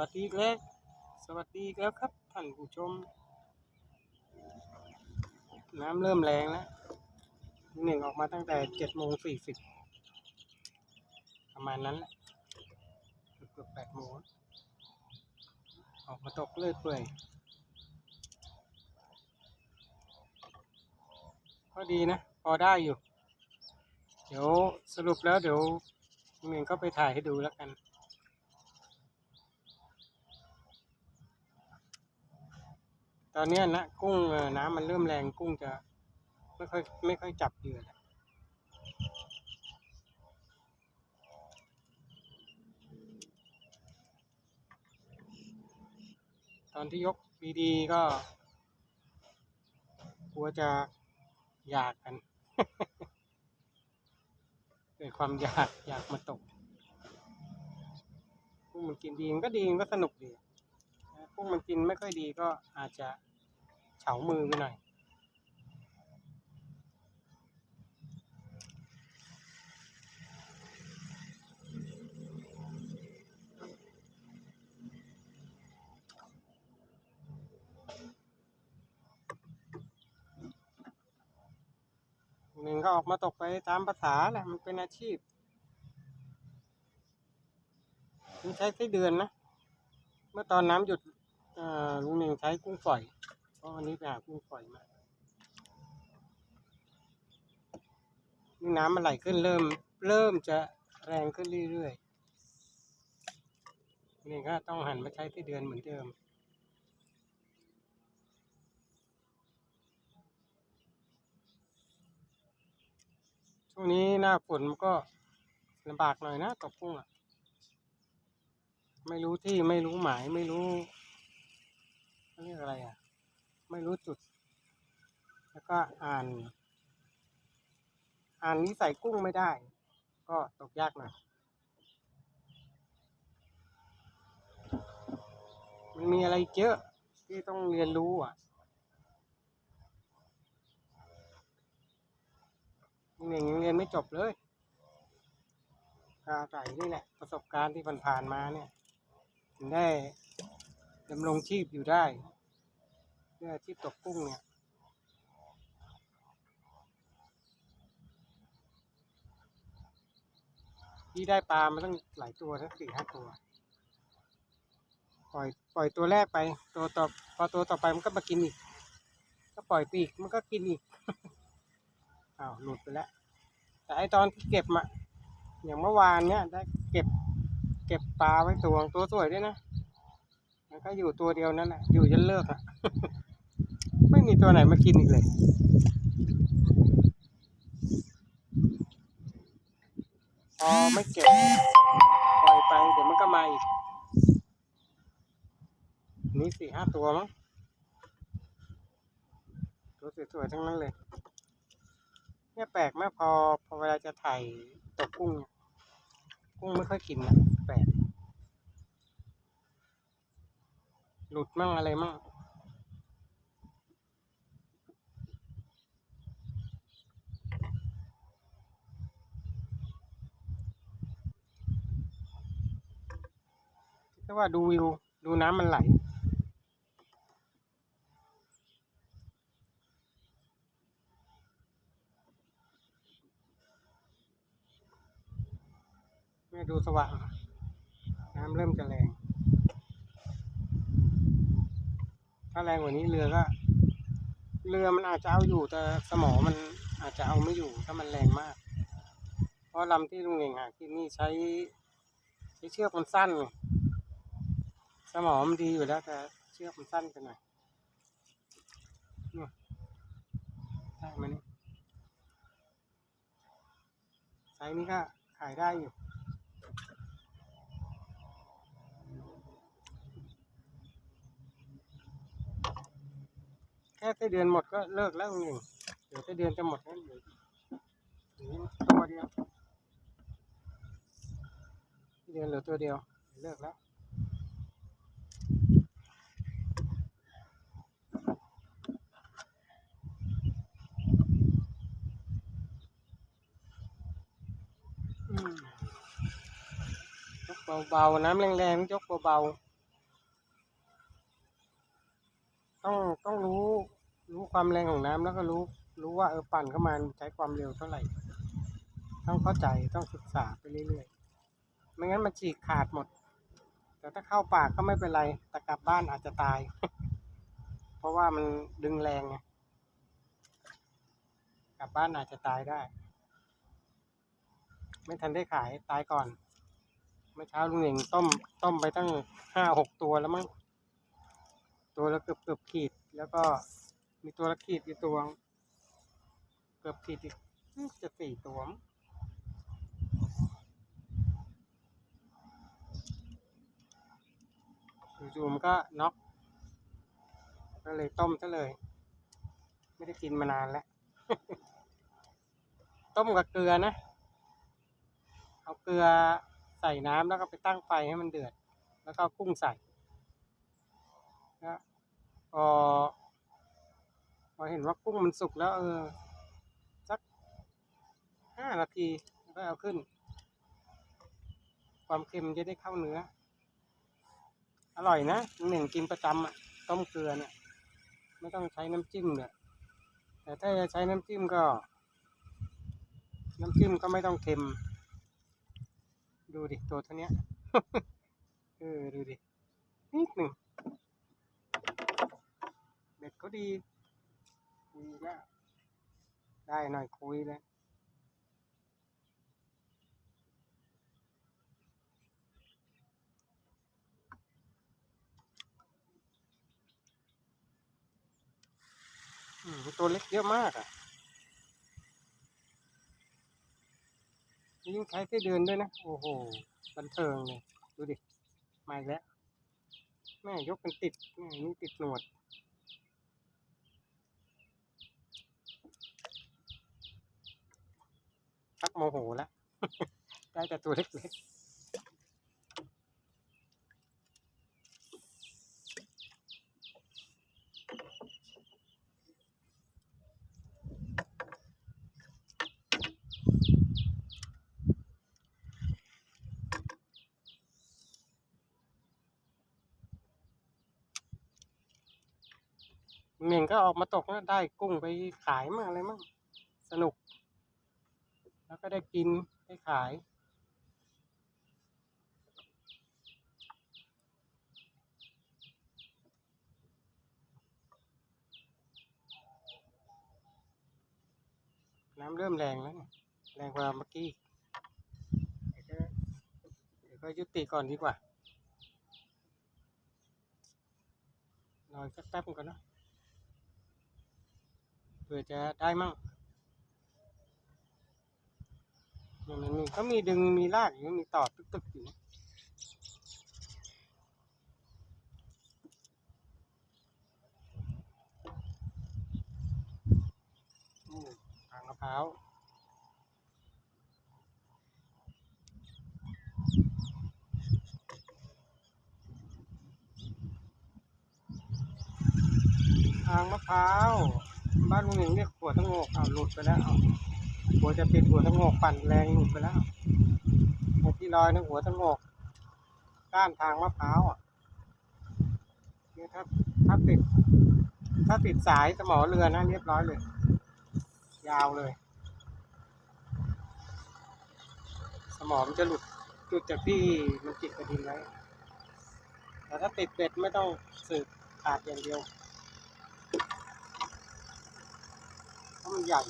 วัสดีแล้วสวัสดีแล้วครับท่านผู้ชม น้ำเริ่มแรงแล้วหนึ่งออกมาตั้งแต่เจ็ดโมงสี่สิบประมาณนั้นแหละเกือบแปดโมงออกมาตกเลื่อยเปื่อยก็ดีนะ พอได้อยู่ เดี๋ยวสรุปแล้วเดี๋ยวหนึ่งก็ไปถ่ายให้ดูแล้วกัน ตอนนี้นะกุ้งน้ำมันเริ่มแรงกุ้งจะไม่ค่อยไม่ค่อยจับเหยื่อแล้วตอนที่ยกดีๆก็ กลัวจะอยากกันเกิดความอยากอยากมาตกกุ้งมันกินดีมันก็ดีมันก็สนุกดี กุ้งมันกินไม่ค่อยดีก็อาจจะเฉามือไปหน่อย หนึ่งก็ออกมาตกไปตามภาษาแหละมันเป็นอาชีพมันใช้ไส้เดือนนะ เมื่อตอนน้ำหยุด ลุงหนึ่งใช้กุ้งฝอยเพราะวันนี้ไปหากุ้งฝอยมานี่น้ำมันไหลขึ้นเริ่ม เริ่มจะแรงขึ้นเรื่อยๆนี่ก็ต้องหันมาใช้ที่เดือนเหมือนเดิมช่วงนี้หน้าฝนมันก็ลำบากหน่อยนะตกกุ้งอะ ไม่รู้ที่ไม่รู้หมายไม่รู้ เขาเรียกอะไรอะ ไม่รู้จุด แล้วก็อ่าน อ่านนิสัยกุ้งไม่ได้ ก็ตกยากหน่อยมันมีอะไรเยอะที่ต้องเรียนรู้อะนี่ยังเรียนไม่จบเลยกาใส่นี่แหละ ประสบการณ์ที่ผ่านๆมาเนี่ย ถึงได้ดำรงชีพอยู่ได้ พื่ออาชีพตกกุ้งเนี่ยที่ได้ปลามาตั้งหลายตัวทั้งสี่ห้าตัว ปล่อยปล่อยตัวแรกไป ตัวต่อพอตัวต่อไปมันก็มากินอีก ก็ปล่อยไปอีกมันก็กินอีกอ้าวหลุดไปแล้ว แต่ไอตอนที่เก็บมาอย่างเมื่อวานเนี้ยได้เก็บ เก็บปลาไว้ตัวตัวสวยด้วยนะมันก็อยู่ตัวเดียวนั่นแหละอยู่จนเลิกอะ ม่มีตัวไหนมากินอีกเลยพอไม่เก็บปล่อยไปเดี๋ยวมันก็มาอีก นี่สี่ห้าตัวมั้ง ตัวสวยๆทั้งนั้นเลย เนี่ยแปลกมากพอพอเวลาจะถ่ายตกกุ้ง กุ้งไม่ค่อยกินนะแปลกหลุดมั่งอะไรมั่ง แค่ว่าดูวิว ดูน้ำมันไหลไม่ดูสว่าง น้ำเริ่มจะแรง ถ้าแรงกว่านี้เรือก็ เรือมันอาจจะเอาอยู่ แต่สมอมันอาจจะเอาไม่อยู่ ถ้ามันแรงมาก เพราะลำที่ลุงเองหากินนี่ใช้ใช้เชือกมันสั้นไง สมอมันดีอยู่แล้วแต่เชือกมันสั้นไปหน่อยนี่ได้ไหมนี่ไซส์นี้ก็ขายได้อยู่แค่ไส้เดือนหมดก็เลิกแล้วหนึ่งเดี๋ยวไส้เดือนจะหมดแล้วเดี๋ยวเหลือตัวเดียวเดือนเหลือตัวเดียว เลิกแล้ว เบาๆน้ำแรงๆยกเบาๆต้องต้องรู้รู้ความแรงของน้ำแล้วก็รู้รู้ว่าเออปั่นเข้ามาใช้ความเร็วเท่าไหร่ ต้องเข้าใจต้องศึกษาไปเรื่อยๆไม่งั้นมันฉีกขาดหมด แต่ถ้าเข้าปากก็ไม่เป็นไรแต่กลับบ้านอาจจะตาย เพราะว่ามันดึงแรงไงกลับบ้านอาจจะตายได้ ไม่ทันได้ขายตายก่อน เมื่อเช้าลุงเหน่งต้มต้มไปตั้งห้าหกตัวแล้วมั้งตัวละเกือบเกือบขีด แล้วก็มีตัวละขีดอีกตัวเกือบขีดอีกจะสี่ตัวจู่ๆมันก็น็อกก็เลยต้มซะเลย ไม่ได้กินมานานแล้ว ต้มกับเกลือนะ เอาเกลือ ใส่น้ำแล้วก็ไปตั้งไฟให้มันเดือด แล้วก็กุ้งใส่แล้วพอพอเห็นว่ากุ้งมันสุกแล้วเออสักห้านาทีก็เอาขึ้น ความเค็มจะได้เข้าเนื้อ อร่อยนะหนึ่งกินประจำอะต้มเกลือเนี่ยไม่ต้องใช้น้ำจิ้มเลยแต่ถ้าจะใช้น้ำจิ้มก็ น้ำจิ้มก็ไม่ต้องเค็ม ดูดิตัวเท่านี้เออดูดินิดหนึ่งเบ็ดก็ดีคุยแล้วได้หน่อยคุยเลยอืมตัวเล็กเยอะมากอะ ยิ่งใช้ได้เดินด้วยนะ โอ้โห บันเทิงเลย ดูดิ มาอีกแล้ว แม่ยกเป็นติดแม่นี่ติดหนวด ชักโมโหแล้ว ได้แต่ตัวเล็กๆ เม่งก็ออกมาตกนะได้กุ้งไปขายมั่งอะไรมั่งสนุก แล้วก็ได้กินได้ขาย น้ำเริ่มแรงแล้วเนี่ยแรงกว่าเมื่อกี้เดี๋ยวก็ยุติก่อนดีกว่ารอสักแป๊บก่อนนะ ผื่อจะได้มั่งเนี่ยมันมีก็มีดึงมีลากอยู่มีต่อตึกๆอยู่นะทางมะพร้าวทางมะพร้าว บ้านลุงหนึ่งเรียกหัวตะโงกเอาหลุดไปแล้วเอาหัวจะติดหัวตะโงกปั่นแรงหลุดไปแล้วไอ้ที่ลอยนะหัวตะโงกก้านทางมะพร้าวอะเนี่ยถ้าถ้าติด ถ้าติดสายสมอเรือนะเรียบร้อยเลย ยาวเลย สมอมันจะหลุดจุดจากที่มันติดกระดินไว้แต่ถ้าติดเบ็ดไม่ต้องสืบขาดอย่างเดียว เพราะมันใหญ่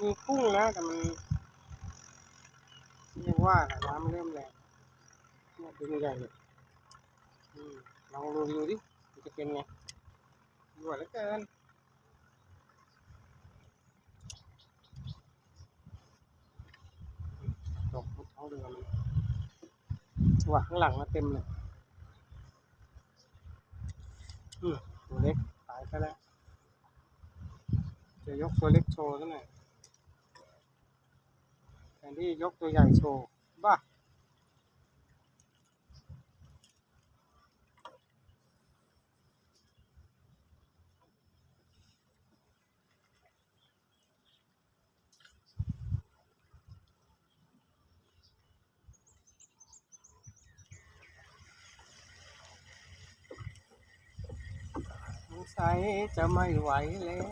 มีกุ้งนะแต่มันยังว่านะน้ำเริ่มแรงเนี่ยดึงใหญ่เลยลองดูดูดิมันจะเป็นไงด่วนเหลือเกิน ตกท้องเรือมันว่ะข้างหลังมาเต็มเลยอืมตัวเล็กตายไปแล้ว จะยกตัวเล็กโชว์ซะหน่อยแทนที่ยกตัวใหญ่โชว์ บ้า สัยจะไม่ไหวแล้ว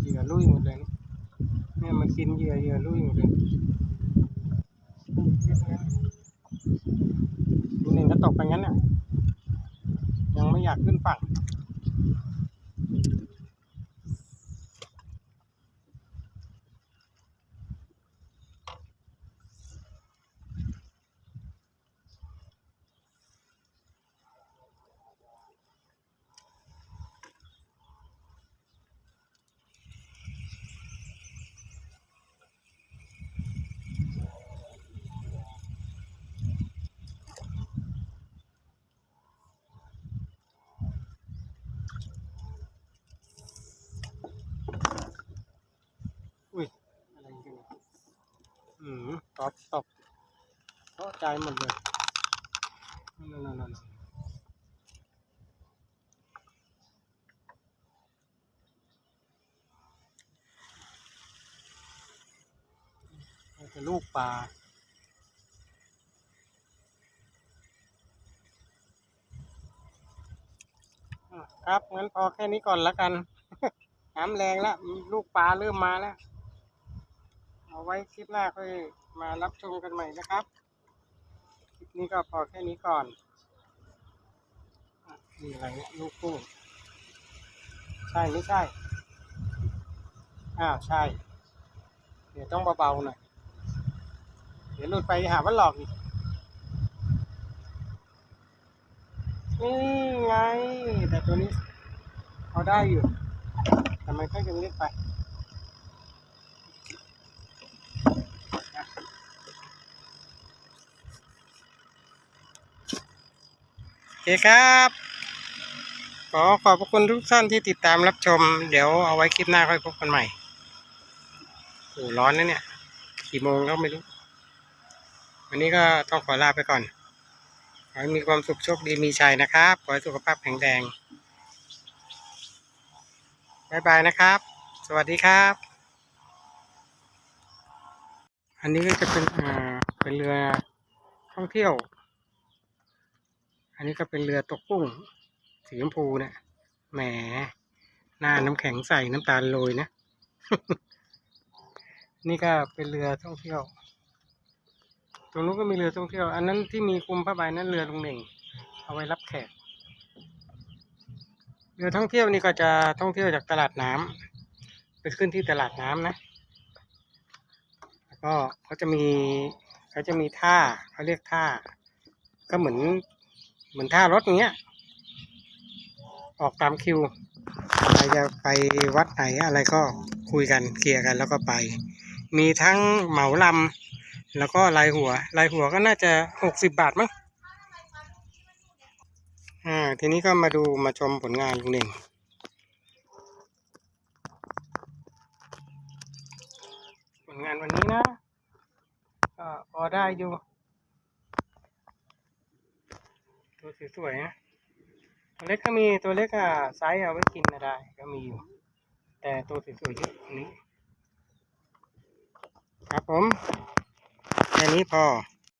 เหยื่อลุยหมดเลยนะเนี่ยมันกินเหยื่อเหยื่อลุยหมดเลยดูหนึ่งก็ตกไปงั้นน่ะยังไม่อยากขึ้นฝั่ง อุ้ย อะไรกันเนี่ยอืม ตอบตบเพราะใจหมดเลยนั่นนั่นลูกปลาครับงั้นพอแค่นี้ก่อนละกันน้ำแรงแล้วลูกปลาเริ่มมาแล้ว เอาไว้คลิปหน้าค่อย มารับชมกันใหม่นะครับ คลิปนี้ก็พอแค่นี้ก่อนนี่อะไรเนี่ยลูกกุ้งใช่ไม่ใช่ อ้าวใช่ เดี๋ยวต้องเบาๆหน่อย เดี๋ยวหลุดไปหาว่าหลอกอีกนี่ไง แต่ตัวนี้เอาได้อยู่ แต่มันก็ยังเล็กไป เคครับ ขอขอบพระคุณทุกท่านที่ติดตามรับชม เดี๋ยวเอาไว้คลิปหน้าค่อยพบกันใหม่โอ้ร้อนนะเนี่ย กี่โมงก็ไม่รู้ วันนี้ก็ต้องขอลาไปก่อน ขอให้มีความสุขโชคดีมีชัยนะครับ ขอให้สุขภาพแข็งแรงบายบายนะครับ สวัสดีครับ อันนี้ก็จะเป็นอ่าเป็นเรือท่องเที่ยว อันนี้ก็เป็นเรือตกกุ้งสีชมพูเนี่ยแหมหน้าน้ำแข็งใส่น้ำตาลโรยนะ นี่ก็เป็นเรือท่องเที่ยว ตรงนู้นก็มีเรือท่องเที่ยว อันนั้นที่มีคุมผ้าใบนั้นเรือลุงเหน่ง เอาไว้รับแขก เรือท่องเที่ยวนี่ก็จะท่องเที่ยวจากตลาดน้ำไปขึ้นที่ตลาดน้ำนะ แล้วก็เขาจะมีเขาจะมีท่าเขาเรียกท่า ก็เหมือน เหมือนท่ารถเงี้ย ออกตามคิวใครจะไปวัดไหนอะไรก็คุยกันเคลียร์กันแล้วก็ไป มีทั้งเหมาลำแล้วก็รายหัวรายหัวก็น่าจะหกสิบบาทมั้งอ่าทีนี้ก็มาดูมาชมผลงานลุงหนึ่งผลงานวันนี้นะก็พอได้อยู่ ตัวสวยๆนะตัวเล็กก็มีตัวเล็กอะไซส์เอาไว้กินนะได้ก็มีอยู่ แต่ตัวสวยๆเยอะอันนี้ ครับผม แค่นี้พอ